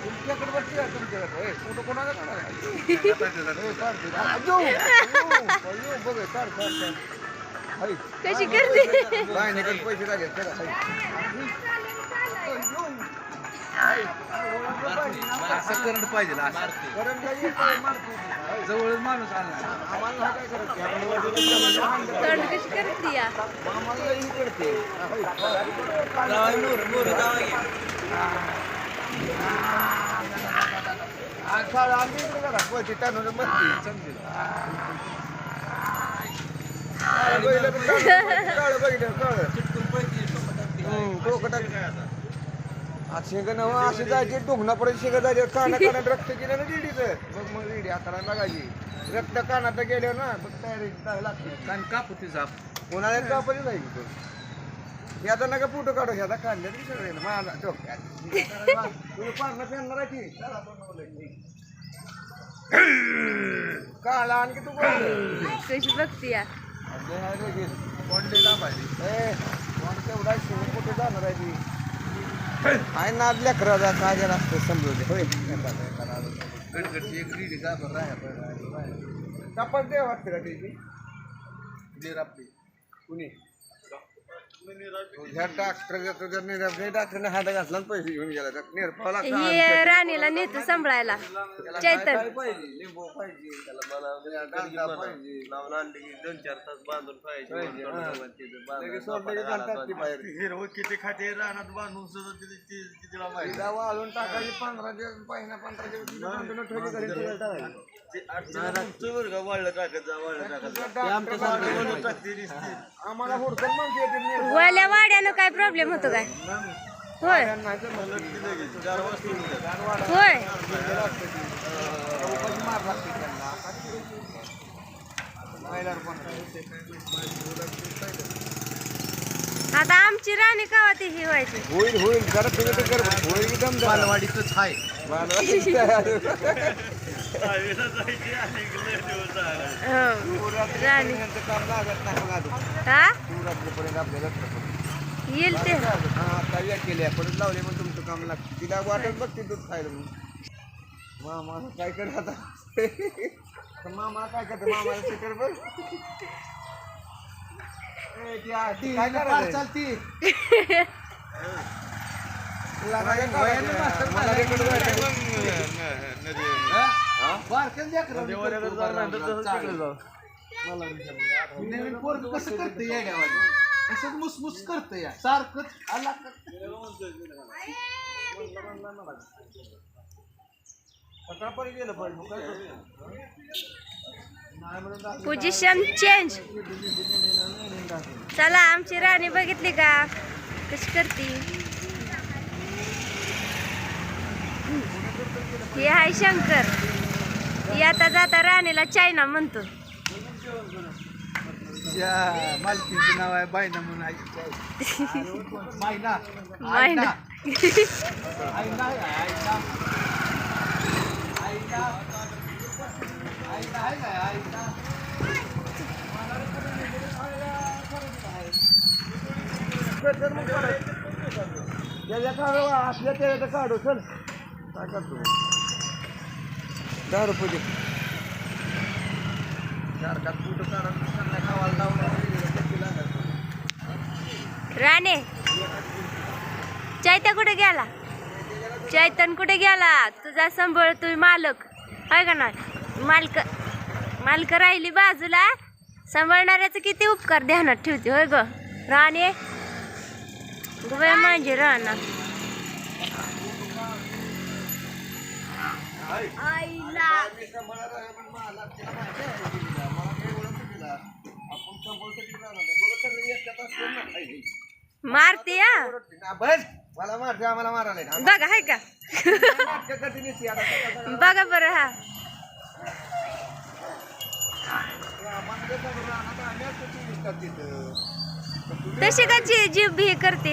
तुमच्याकडे बसली आहे तुमच्याकडे कोणाला बघ काढ, काढ. कशी करते पैसे लागले असं करंट पाहिजे. जवळ माणूस आणला हा कशी करते या आम्ही. वरती तांदूळ बसली, समजेल. काळं तांदूळ, काळं शेंग नव अशी जायची डोंगणा परत शेंग जायची काना कानात रक्त गेलं ना रेडीचं मग मग रेडी हाताला लागायची. रक्त कानात गेलं ना मग तयारी लागते. कान कापू ती झाप उन्हाळ्यात कापली हे आता नका फोटो काढू हे आता काढले तरी सगळे. माझा डोक्यात. तुम्ही पारणं फिरणार आहे की? आणखी तू कशी बघते या कोणले दाबायची ए कोण तेवढा शिवून कुठे जाणार आहे ती? काय नाद लेकराचा काय असतं समजू होय. राहा तपास दे वाटतं का त्याची? कुणी? डॉक्टरने हात घातला आणि पैसे घेऊन गेला. हे राणीला नेतो सांभाळायला. चैतन. काय पाहिजे लिंबू पाहिजे त्याला मला कांदा पाहिजे. दोन चार तास बांधून पाहिजे, हिरवं किती खाते रानात बांधून सुद्धा तिथे तिला वाळून टाकायची पंधरा दिवस पहिला पंधरा दिवस वाळलं टाकत जा वाळलं टाकत. आम्हाला हुडकून माणसं येते. वल्या वाड्यानं काय प्रॉब्लेम होतो काय? होय. होय. आता आमची राणी कावा ती ही व्हायची. होईल होईल. जरा तुम्ही तर कर होईल एकदम बालवाडीच आहे. दहावीला काम लागत नाही येईल ते हा केल्या परत लावले मग तुमचं काम लागतं तिला वाटत बघते दूध खायला म्हणून मामा काय कर आता तर मामा काय करत मामाला शिकर बघ ती काय चालती तुला काय करायचं? मला रेकॉर्ड व्हायचं. देवाऱ्याला जाऊन नंतर तसंच तिकडे जाऊ. नवीन पोरग कसं करतं या गावाला असं मुसमुस करतं या सारखंच आला का सकाळपर्यंत गेलं पाहिजे मग काय करू? नाही म्हणून दाखव. पोझिशन चेंज चला आमची राणी बघितली का कशी करती हे आहे शंकर आता जाता राणीला चायना म्हणतो. मालकीचं नाव आहे बायना म्हणून आहे मायना मायना त्याच्या काढू चल. काय करतो? दहा रुपये दे. राणे चैत्या कुठे गेला? चैतन कुठे गेला? तुझा संभळ तू मालक. आहे का नाही? मालक मालक राहिली बाजूला. सांभाळणाऱ्याचं किती उपकार ध्यानात ठेवते होय ग? राणे म्हणजे राणा आईला मारते या बस मला मारते आम्हाला मारायला बघा हाय का? बघा बरं हा. तशी का जी जीभ हे करते?